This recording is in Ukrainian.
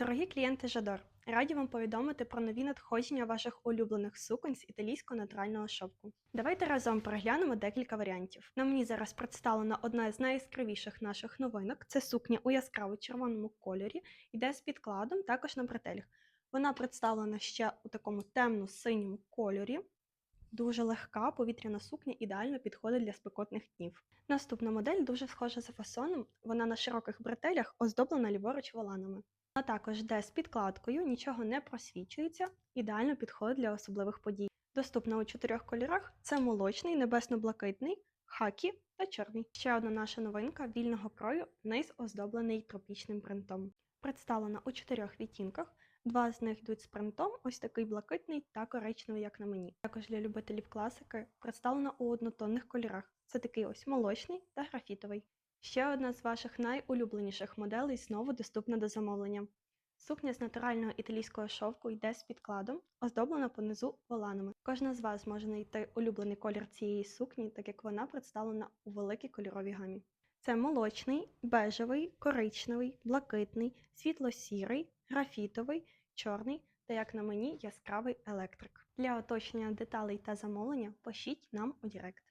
Дорогі клієнти Жадор, раді вам повідомити про нові надходження ваших улюблених суконь з італійського натурального шовку. Давайте разом переглянемо декілька варіантів. На мені зараз представлена одна з найяскравіших наших новинок. Це сукня у яскраво червоному кольорі, йде з підкладом, також на бретелях. Вона представлена ще у такому темно-синьому кольорі. Дуже легка повітряна сукня ідеально підходить для спекотних днів. Наступна модель дуже схожа за фасоном. Вона на широких бретелях оздоблена ліворуч воланами. А також йде з підкладкою, нічого не просвічується, ідеально підходить для особливих подій. Доступна у чотирьох кольорах: це молочний, небесно-блакитний, хакі та чорний. Ще одна наша новинка вільного крою, низ оздоблений тропічним принтом. Представлена у чотирьох відтінках. Два з них йдуть з принтом, ось такий блакитний та коричневий, як на мені. Також для любителів класики представлена у однотонних кольорах. Це такий ось молочний та графітовий. Ще одна з ваших найулюбленіших моделей знову доступна до замовлення. Сукня з натурального італійського шовку йде з підкладом, оздоблена понизу воланами. Кожна з вас може знайти улюблений колір цієї сукні, так як вона представлена у великій кольоровій гамі. Це молочний, бежевий, коричневий, блакитний, світло-сірий, графітовий, чорний та, як на мені, яскравий електрик. Для уточнення деталей та замовлення пишіть нам у Директ.